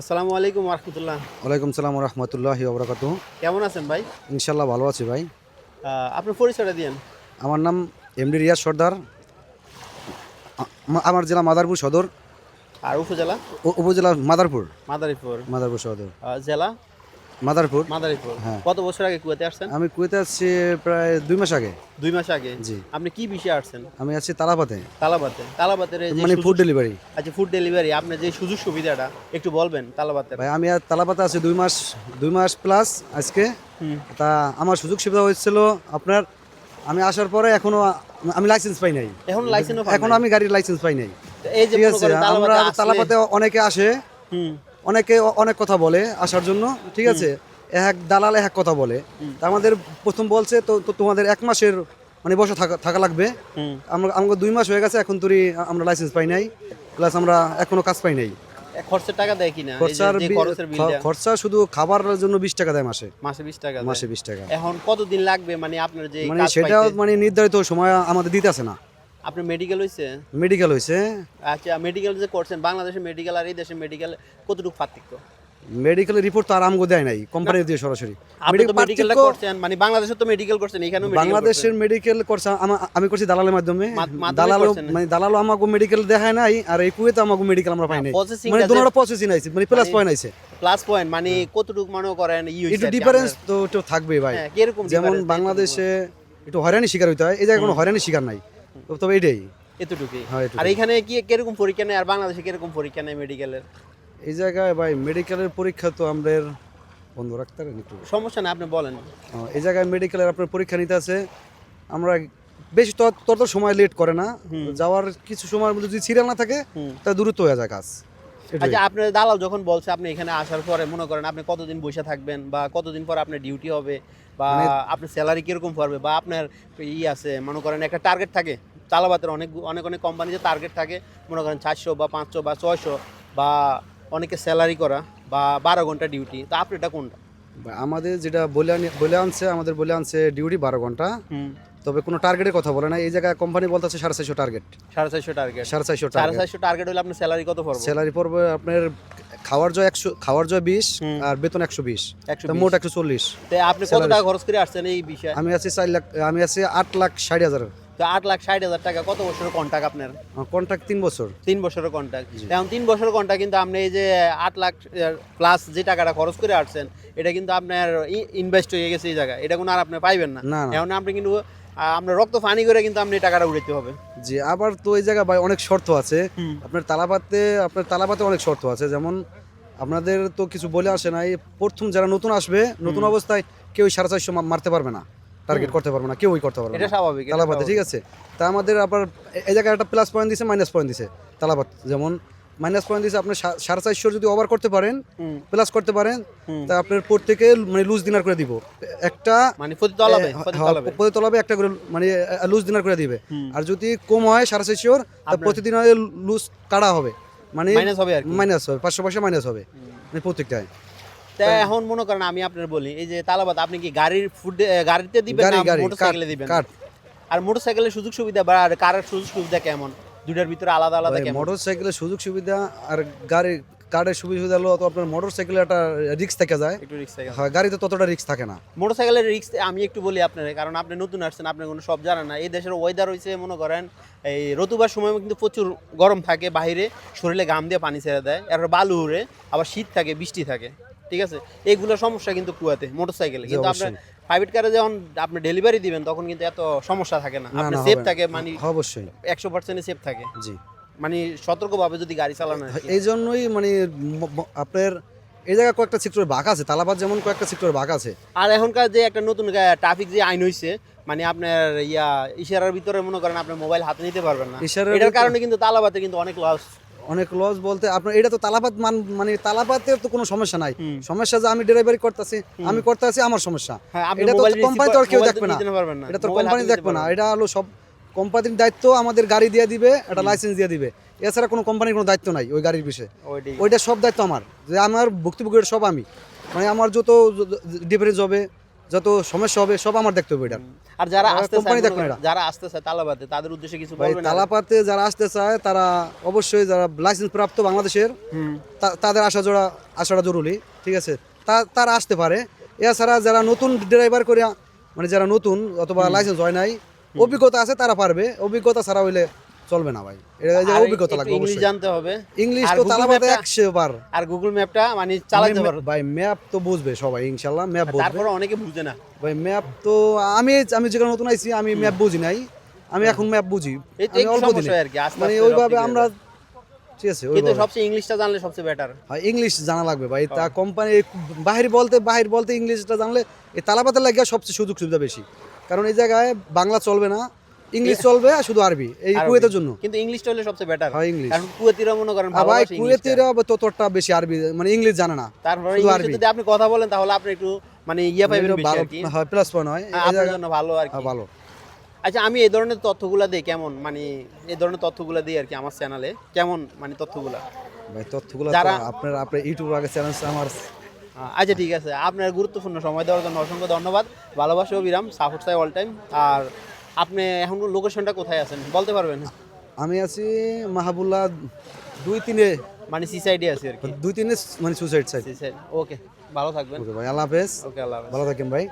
আসসালামু আলাইকুম রহমতুল্লাহ ওয়ালাইকুম সালাম রহমতুল্লাহ ওবরাকাত কেমন আছেন ভাই? ইনশাল্লাহ ভালো আছি ভাই। আপনার পরিচয়টা দিয়েন। আমার নাম এমডি রিয়াজ সর্দার। আমার জেলা মাদারপুর সদর। আর উপজেলা? উপজেলা মাদারপুর। মাদারীপুর। মাদারপুর সদর। জেলা? মাদারপুর। মাদারীপুর। হ্যাঁ। কত বছর আগে কুয়াতে আসছেন? আমি কুয়েতে আসছি প্রায় দুই মাস আগে। দুই মাস আগে? জি। আপনি কি বিষয়ে আসছেন? আমি আছি তালাপাতে তালাবাতে। তালাবাতের এই যে মানে সুযোগ- ফুড ডেলিভারি আচ্ছা ফুড ডেলিভারি আপনার যে সুযোগ সুবিধাটা একটু বলবেন তালাবাতের ভাই আমি আর তালাপাতে আছি দুই মাস দুই মাস প্লাস আজকে। হুম। তা আমার সুযোগ সুবিধা হয়েছিল আপনার আমি আসার পরে এখনও আ- আমি লাইসেন্স পাই নাই। এখন লাইসেন্স এখনও আমি গাড়ির লাইসেন্স পাই নাই। এই যে ঠিক মনে আছে করেন আমরা তালাবাতে আসলে- তালাপাতে অনেকে আসে। হুম। অনেকে অনেক কথা বলে আসার জন্য ঠিক আছে? এক দালাল এক কথা বলে। তা আমাদের প্রথম বলছে তো তো তোমাদের এক মাসের মানে বসে থাকা থাকা লাগবে। আমরা আমাকে দুই মাস হয়ে গেছে এখন তুই আমরা লাইসেন্স পাই নাই। প্লাস আমরা এখনও কাজ পাই নাই। খরচের টাকা দেয় কিনা? খরচা শুধু খাবারের জন্য বিশ টাকা দেয় মাসে। মাসে বিশ টাকা মাসে বিশ টাকা। এখন কতদিন লাগবে? মানে আপনার যে মানে কাজ সেটা মানে নির্ধারিত সময় আমাদের দিতে আছে না। আপনার মেডিকেল হয়েছে মেডিকেল হয়েছে আচ্ছা মেডিকেল যে করছেন বাংলাদেশের মেডিকেল আর এই দেশের মেডিকেল কতটুকু পার্থক্য? মেডিকেলের রিপোর্ট তো আর আমগো দেয় নাই কোম্পানি দিয়ে সরাসরি। আপনি তো পার্থক্য- করছেন মানে বাংলাদেশের তো মেডিকেল করছেন এখানেও বাংলাদেশের মেডিকেল করছে আমি করছি দালালের মাধ্যমে। দালাল? মানে দালালও আমাকে মেডিকেল দেখায় নাই আর এই কুয়েতে আমাকে মেডিকেল আমরা পাই নাই। মানে টা যে- দুটোটা প্রসেসিং আইছে মানে প্লাস পয়েন্ট আইছে। প্লাস পয়েন্ট মানে কতটুকু মনে করেন একটু ডিফারেন্স আপনার? তো থাকবে ভাই। হ্যাঁ, যেমন বাংলাদেশে একটু হয়রানি শিকার হইতে হয় এই জায়গায় কোনো হয়রানি শিকার নাই। তো- তবে এটাই। এতটুকুই। হ্যাঁ, আর এখানে কি কীরকম পরীক্ষা নেই আর বাংলাদেশে কীরকম পরীক্ষা নেই মেডিকেলের এই জায়গায় ভাই মেডিকেলের পরীক্ষা তো আমাদের বন্ধ রাখতে পারেন একটু। সমস্যা না আপনি বলেন। এই জায়গায় মেডিকেলের আপনার পরীক্ষা নিতে আছে। আমরা বেশি তত সময় লেট করে না। যাওয়ার কিছু সময়ের মধ্যে যদি সিরিয়াল না থাকে তা দূরত্ব হয়ে যায় কাজ। আচ্ছা আপনার দালাল যখন বলছে আপনি এখানে আসার পরে মনে করেন আপনি কতদিন বসে থাকবেন বা কতদিন পর আপনার ডিউটি হবে বা মানে আপনার স্যালারি কীরকম পড়বে বা আপনার ই আছে মনে করেন একটা টার্গেট থাকে তালাবাতের অনেক অনেক অনেক কোম্পানিতে টার্গেট থাকে মনে করেন চারশো বা পাঁচশো বা ছয়শো বা অনেকে স্যালারি করা বা বারো ঘণ্টা ডিউটি তা আপনি এটা কোনটা আমাদের যেটা বলে আনি- বলে আনছে আমাদের বলে আনছে ডিউটি বারো ঘণ্টা। তবে কোনো টার্গেটের কথা বলে না। এই জায়গায় কোম্পানি বলতেছে সাড়ে চারশো টার্গেট সাড়ে চারশো টার্গেট সাড়ে চারশো সাড়ে টার্গেট চারশো টার্গেট হলে আপনার স্যালারি কত পড়বে? স্যালারি পড়বে আপনার খাওয়ার জয় একশো খাওয়ার জয় বিশ আর বেতন একশো বিশ। মোট একশো চল্লিশ। আপনি কত টাকা খরচ করে আসছেন এই বিষয়ে? আমি আছি চার লাখ আমি আছি আট লাখ ষাট হাজার। তো আট লাখ ষাট হাজার টাকা কত বছরের কন্ট্যাক্ট আপনার? কন্ট্রাক্ট তিন বছর। তিন বছরের কন্ট্যাক্ট এখন তিন বছরের কন্ট্যাক্ট কিন্তু আপনি এই যে আট লাখ প্লাস যে টাকাটা খরচ করে আসছেন এটা কিন্তু আপনার ইনভেস্ট হয়ে গেছে এই জায়গায়। এটা কোনো আর আপনি পাইবেন না। এখন আপনি কিন্তু আপনার রক্ত পানি করে কিন্তু আপনি টাকাটা উড়াইতে হবে। জি আবার তো এই জায়গায় ভাই অনেক শর্ত আছে। আপনার তালাপাতে আপনার তালাপাতে অনেক শর্ত আছে। যেমন আপনাদের তো কিছু বলে আসে না এই প্রথম যারা নতুন আসবে নতুন অবস্থায় কেউ সাড়ে চারশো মারতে পারবে না। টার্গেট করতে পারবে না কেউই করতে পারবে এটা না স্বাভাবিক তালাপাতে ঠিক আছে? তা আমাদের আবার এই জায়গায় একটা প্লাস পয়েন্ট দিছে মাইনাস পয়েন্ট দিছে তালাপাত যেমন মাইনাস পয়েন্ট দিছে আপনি সাড়ে চারশো যদি ওভার করতে পারেন প্লাস করতে পারেন তা আপনার প্রত্যেকে মানে লুজ দিনার করে দিব। একটা মানে প্রতি তলাবে প্রতি তলাবে। একটা করে মানে লুজ দিনার করে দিবে। আর যদি কম হয় সাড়ে চারশোর তা প্রতিদিন লুজ কাটা হবে। মানে মাইনাস হবে মাইনাস হবে পাঁচশো পয়সা মাইনাস হবে। মানে প্রত্যেকটায়। তা এখন মনে করেন আমি আপনার বলি এই যে তালাবাদ আপনি কি গাড়ির ফুড গাড়িতে দিবেন না মোটরসাইকেলে দিবেন? কাঠ। আর মোটরসাইকেলের সুযোগ সুবিধা বা আর কারের সুযোগ সুবিধা কেমন? দুটার ভিতরে আলাদা আলাদা মোটর সাইকেলের সুযোগ সুবিধা আর গাড়ি কার্ডের সুবিধা হলো তো আপনার মোটর সাইকেলে একটা রিক্স থেকে যায়। একটু রিক্স হয় গাড়িতে ততটা রিক্স থাকে না। মোটরসাইকেলের রিক্স আমি একটু বলি আপনার কারণ আপনি নতুন আসছেন আপনি কোনো সব জানেন না। এই দেশের ওয়েদার হয়েছে মনে করেন এই রতুবার সময় কিন্তু প্রচুর গরম থাকে বাইরে শরীরে ঘাম দিয়ে পানি ছেড়ে দেয় এরপর বালু উড়ে আবার শীত থাকে বৃষ্টি থাকে ঠিক আছে? এইগুলো সমস্যা কিন্তু কুয়াতে মোটরসাইকেলে জি, কিন্তু আপনার প্রাইভেট কারে যখন আপনি ডেলিভারি দিবেন তখন কিন্তু এত সমস্যা থাকে না। না আপনার না। সেফ থাকে মানে অবশ্যই। একশো পার্সেন্ট সেফ থাকে। জি। মানে সতর্কভাবে যদি গাড়ি চালানো হয়। এই জন্যই মানে আপনার এই জায়গায় কয়েকটা সেক্টরের ভাগ আছে তালাবাদ যেমন কয়েকটা সেক্টরের ভাগ আছে। আর এখনকার যে একটা নতুন ট্রাফিক যে আইন হয়েছে মানে আপনার ইয়া ইশারার ভিতরে মনে করেন আপনি মোবাইল হাতে নিতে পারবেন না। ইশারার এটার কারণে কিন্তু তালাবাতে কিন্তু অনেক লস অনেক লস বলতে আপনার এটা তো তালাবাদ মান মানে তালাবাতের তো কোনো সমস্যা নাই। সমস্যা যে আমি ড্রাইভারি করতেছি আমি করতেছি আমার সমস্যা। হ্যাঁ এটা তো কোম্পানি তো কেউ দেখবে না। এটা তো কোম্পানি দেখবে না। এটা হলো সব কোম্পানির দায়িত্ব আমাদের গাড়ি দিয়ে দিবে একটা লাইসেন্স দিয়ে দিবে। এছাড়া কোনো কোম্পানির কোনো দায়িত্ব নাই ওই গাড়ির বিষয়ে। ওইটা সব দায়িত্ব আমার। যে আমার ভুক্তভোগীর সব আমি। মানে আমার যত ডিফারেন্স হবে যত সমস্যা হবে সব আমার দেখতে হবে এটা। আর যারা আসতে চায় company দেখবে না। যারা আসতে চায় তালাবাদে তাদের উদ্দেশ্যে কিছু বলবেন তালাপাতে যারা আসতে চায় তারা অবশ্যই যারা লাইসেন্স প্রাপ্ত বাংলাদেশের তাদের আসা জোড়া আসাটা জরুরি ঠিক আছে? তা তারা আসতে পারে। এছাড়া যারা নতুন ড্রাইভার করে মানে যারা নতুন অথবা লাইসেন্স হয় নাই অভিজ্ঞতা আছে তারা পারবে। অভিজ্ঞতা ছাড়া হইলে চলবে না ভাই। এটা যে অভিজ্ঞতা লাগবে ইংলিশ অবশ্যই। জানতে হবে। ইংলিশ তো Google তালাপাতে বার। আর গুগল ম্যাপটা মানে চালাতে পারো। ভাই ম্যাপ তো বুঝবে সবাই ইনশাল্লাহ ম্যাপ বুঝবে। তারপরে অনেকে বুঝে না। ভাই ম্যাপ তো আমি আমি যেখানে নতুন আইছি আমি ম্যাপ বুঝি নাই। আমি এখন ম্যাপ বুঝি। আমি অল্প দিনে। মানে ওইভাবে আমরা ঠিক আছে কিন্তু। সবচেয়ে ইংলিশটা জানলে সবচেয়ে বেটার হ্যাঁ ইংলিশ জানা লাগবে ভাই। তা কোম্পানি বাহির বলতে বাহির বলতে ইংলিশটা জানলে এই তালাপাতের লাগে সবচেয়ে সুযোগ সুবিধা বেশি। কারণ এই জায়গায় বাংলা চলবে না। ইংলিশ চলবে আর শুধু আরবি এই কুয়েতের জন্য। কিন্তু ইংলিশটা হলে সবচেয়ে বেটার হয় ইংলিশ। কারণ কুয়েতিরা মনে করেন ভাই ভালোবাসে ততটা বেশি আরবি মানে ইংলিশ জানে না তারপরে ইংলিশে। যদি আপনি কথা বলেন তাহলে আপনি একটু মানে ইয়া পাইবেন ভালো হয় প্লাস পয়েন্ট হয়। আপনার জন্য ভালো আর কি। হ্যাঁ, ভালো। আচ্ছা আমি এই ধরনের তথ্যগুলা দিই কেমন? মানে এই ধরনের তথ্যগুলা দিই আর কি আমার চ্যানেলে কেমন মানে তথ্যগুলা? ভাই তথ্যগুলো যারা- আপনার আপনার ইউটিউব আগে চ্যানেল আমার। আচ্ছা ঠিক আছে। আপনার গুরুত্বপূর্ণ সময় দেওয়ার জন্য অসংখ্য ধন্যবাদ। ভালোবাসা অবিরাম সাপোর্ট চাই অল টাইম আর আপনি এখন লোকেশনটা কোথায় আছেন? বলতে পারবেন? আমি আছি মাহাবুল্লাহ দুই তিনে মানে সি সাইডে আছি আর কি। দুই তিনে মানে সুসাইড সাইড ওকে ভালো থাকবেন। ওকে ভাই আল্লাহ হাফেজ। ওকে আল্লাহ ভালো থাকেন ভাই।